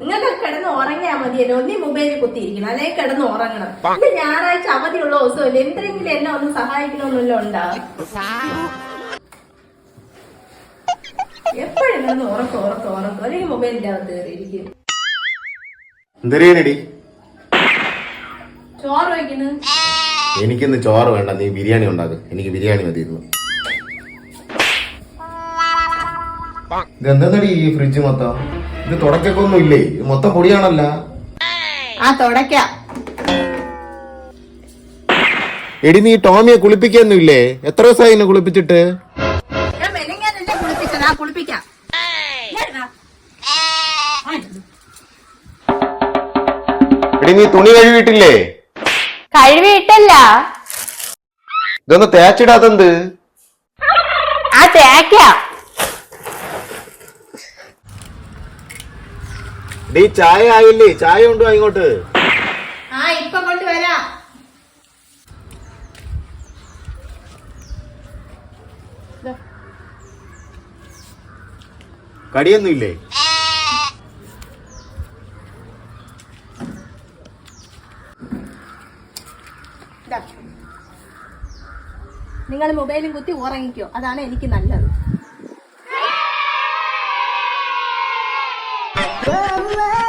നിങ്ങൾക്ക് കിടന്ന് ഉറങ്ങിയാ മതിയല്ലോ. ഒന്നീ മൊബൈലിൽ കുത്തിയിരിക്കണം അല്ലെങ്കിൽ കിടന്ന് ഉറങ്ങണം. ഇത് ഞായറാഴ്ച അവധിയുള്ള ദിവസമല്ലേ? എന്തെങ്കിലും എന്നെ ഒന്ന് സഹായിക്കണമെന്നല്ലോ ഉണ്ടാ? എപ്പോഴും കിടന്ന് ഉറക്കം ഉറക്കം ഉറക്കം. അല്ലെങ്കിൽ മൊബൈലിന്റെ അകത്ത് കയറിയിരിക്കും എന്തരേനടി? ചോറ് വയ്ക്കുന്നു. എനിക്കിന്ന് ചോറ് വേണ്ട. നീ ബിരിയാണി ഉണ്ടാക്കും. എനിക്ക് ബിരിയാണി മതിയിരുന്നു ഇതെന്തടി ഈ ഫ്രിഡ്ജ് മൊത്തം? ഇത് തുടക്കൊന്നും ഇല്ലേ? ഇത് മൊത്തം പൊടിയാണല്ല? ആ തുടക്ക എടി നീ ടോമിയെ കുളിപ്പിക്കൊന്നും ഇല്ലേ? എത്ര ദിവസമായി എന്നെ കുളിപ്പിച്ചിട്ട്. എടി നീ തുണി കഴുകിയിട്ടില്ലേ? കഴുകിയിട്ടല്ല. ഇതൊന്ന് തേച്ചിടാത്തെന്ത് ആ തേക്കാം. ഡീ ചായ ആയില്ലേ? ചായ കൊണ്ടു ഇങ്ങോട്ട്. ആ ഇപ്പൊ കൊണ്ടുവരാം കടിയൊന്നും ഇല്ലേ നിങ്ങൾ മൊബൈലും കുത്തി ഉറങ്ങിക്കോ. അതാണ് എനിക്ക് നല്ലത്. Love.